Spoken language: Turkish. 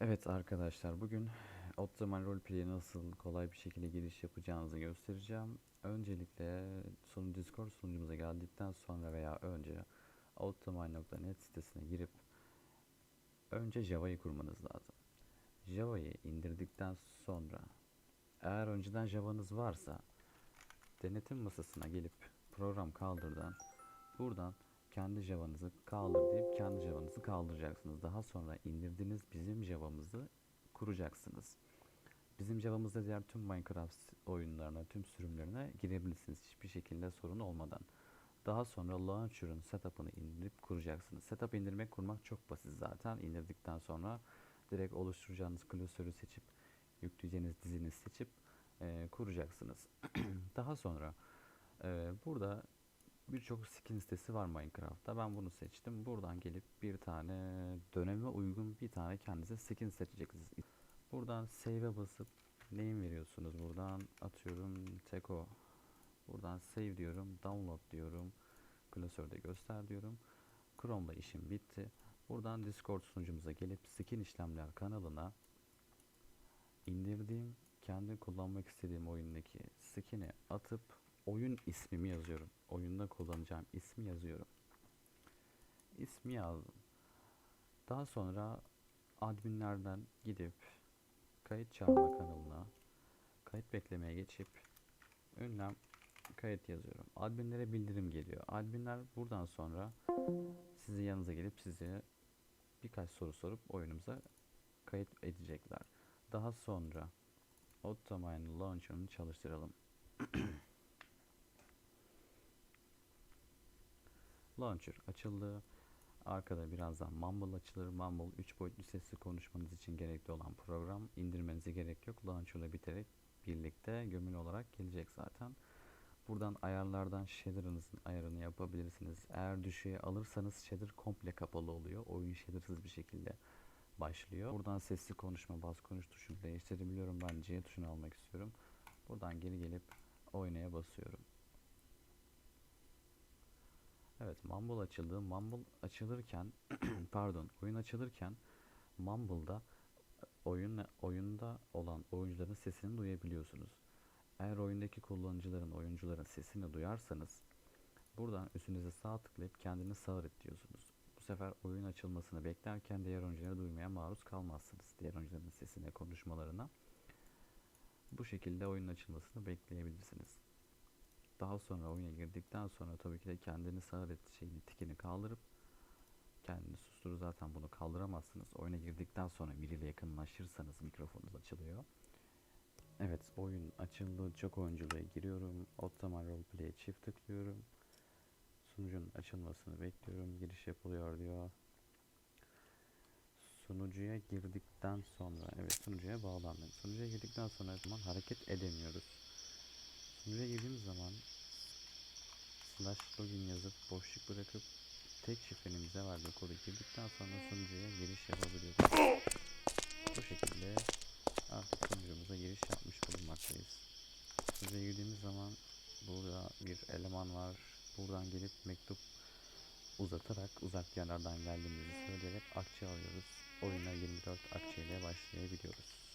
Evet arkadaşlar bugün Optimal Roleplay'e nasıl kolay bir şekilde giriş yapacağınızı göstereceğim. Öncelikle sunu Discord sunucumuza geldikten sonra veya önce optimal.net sitesine girip önce Java'yı kurmanız lazım. Java'yı indirdikten sonra eğer önceden Java'nız varsa denetim masasına gelip program kaldırdan buradan kendi Java'nızı kaldır deyip kendi Java'nızı kaldıracaksınız. Daha sonra indirdiğiniz bizim Java'mızı kuracaksınız. Bizim Java'mızda diğer tüm Minecraft oyunlarına, tüm sürümlerine girebilirsiniz hiçbir şekilde sorun olmadan. Daha sonra Launcher'ın setup'ını indirip kuracaksınız. Setup indirmek kurmak çok basit zaten. İndirdikten sonra direkt oluşturacağınız klasörü seçip yükleyeceğiniz dizini seçip e, kuracaksınız. Daha sonra e, burada birçok skin sitesi var Minecraft'ta. Ben bunu seçtim. Buradan gelip bir tane döneme uygun bir tane kendinize skin seçeceksiniz. Buradan save'e basıp name veriyorsunuz. Buradan atıyorum Teko. Buradan save diyorum. Download diyorum. Klasörde göster diyorum. Chrome'la işim bitti. Buradan Discord sunucumuza gelip skin işlemler kanalına indirdiğim kendi kullanmak istediğim oyundaki skin'i atıp oyun ismimi yazıyorum. Oyunda kullanacağım ismi yazıyorum. İsmi yazdım. Daha sonra adminlerden gidip kayıt çağırma kanalına kayıt beklemeye geçip ünlem kayıt yazıyorum. Adminlere bildirim geliyor. Adminler buradan sonra sizin yanınıza gelip size birkaç soru sorup oyunumuza kayıt edecekler. Daha sonra Automine Launcher'ını çalıştıralım. Launcher açıldı. Arkada birazdan Mumble açılır. Mumble 3 boyutlu sesli konuşmanız için gerekli olan program. İndirmenize gerek yok. Launcher'la biterek birlikte gömülü olarak gelecek zaten. Buradan ayarlardan shader'ınızın ayarını yapabilirsiniz. Eğer düşüğe alırsanız shader komple kapalı oluyor. Oyun shader'sız bir şekilde başlıyor. Buradan sesli konuşma, bas konuş tuşunu değiştirebiliyorum. Ben C tuşunu almak istiyorum. Buradan geri gelip oynaya basıyorum. Evet, Mumble açıldı. Mumble açılırken, pardon, oyun açılırken Mumble'da oyun oyunda olan oyuncuların sesini duyabiliyorsunuz. Eğer oyundaki kullanıcıların, oyuncuların sesini duyarsanız buradan üstünüze sağ tıklayıp kendini sağır et diyorsunuz. Bu sefer oyun açılmasını beklerken diğer oyuncuları duymaya maruz kalmazsınız. Diğer oyuncuların sesine, konuşmalarına. Bu şekilde oyunun açılmasını bekleyebilirsiniz. Daha sonra oyuna girdikten sonra tabii ki de kendini sağır et şeyini tikini kaldırıp kendini susturur zaten bunu kaldıramazsınız. Oyuna girdikten sonra biriyle yakınlaşırsanız mikrofonunuz açılıyor. Evet oyun açıldı. Çok oyunculuğa giriyorum. Optimal Roleplay'e çift tıklıyorum. Sunucunun açılmasını bekliyorum. Giriş yapılıyor diyor. Sunucuya girdikten sonra evet sunucuya bağlandım. Sunucuya girdikten sonra zaman hareket edemiyoruz. Sunucuya girdiğimiz zaman slash login yazıp boşluk bırakıp tek şifrenimize verdiği kodu girdikten sonra sunucuya giriş yapabiliyoruz. Bu şekilde artık sunucumuza giriş yapmış bulunmaktayız. Sunucuya girdiğimiz zaman burada bir eleman var. Buradan gelip mektup uzatarak uzak yerlerden geldiğimizi söyleyerek akçe alıyoruz. Oyuna 24 akçe ile başlayabiliyoruz.